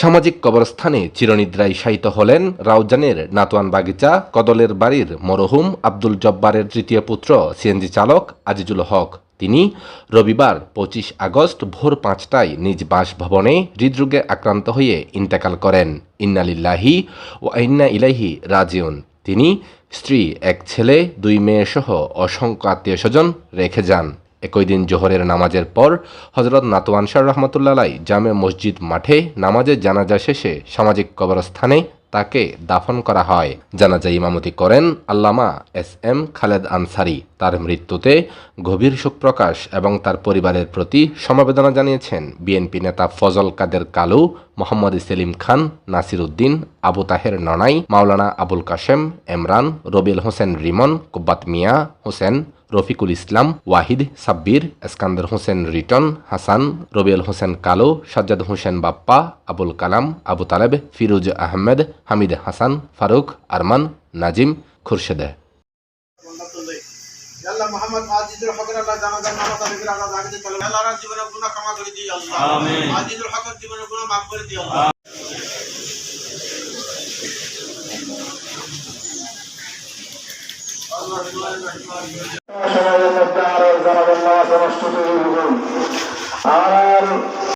সামাজিক কবরস্থানে চিরনিদ্রায় শায়িত হলেন রাউজানের নাতোয়ান বাগিচা, কদলের বাড়ির মরহুম আব্দুল জব্বারের তৃতীয় পুত্র সিএনজি চালক আজিজুল হক। তিনি রবিবার পঁচিশ আগস্ট ভোর পাঁচটায় নিজ বাসভবনে হৃদরোগে আক্রান্ত হয়ে ইন্তেকাল করেন। ইন্নালিল্লাহি ও ইন্না ইলাহি রাজিউন। তিনি স্ত্রী, এক ছেলে, দুই মেয়ে সহ অসংখ্য আত্মীয় স্বজন রেখে যান। একই দিন জোহরের নামাজের পর হজরত নাতওয়ান শাহ রহমতুল্লাহ জামে মসজিদ মাঠে নামাজের জানাজা শেষে সামাজিক কবরস্থানে তাকে দাফন করা হয়। জানাজা ইমামতি করেন আল্লামা এস এম খালেদ আনসারি। তার মৃত্যুতে গভীর শোক প্রকাশ এবং তার পরিবারের প্রতি সমবেদনা জানিয়েছেন বিএনপি নেতা ফজল কাদের কালু, মোহাম্মদ সেলিম খান, নাসির উদ্দিন, আবু তাহের ননাই, মাওলানা আবুল কাশেম, এমরান রবিল হোসেন রিমন, কুব্বাত মিয়া, হোসেন রফিকুল ইসলাম ওয়াহিদ সাব্বির এসকান্দার হোসেন রিটন হাসান রবিউল হোসেন কালো সাজ্জাদ হোসেন বাপ্পা আবুল কালাম আবু তালেব ফিরোজ আহমেদ হামিদ হাসান ফারুক আরমান নাজিম খুরশেদ। আল্লাহ মোহাম্মদ আজিজুল হকের আল্লাহ জানাজার নামাজ আলিফের আল্লাহ জাগিতে চলে আল্লাহ রাত গুনাহ ক্ষমা করে দিই আল্লাহ। আমিন। আজিজুল হকের জীবনে গুনাহ মাফ করে দিই আল্লাহ। আর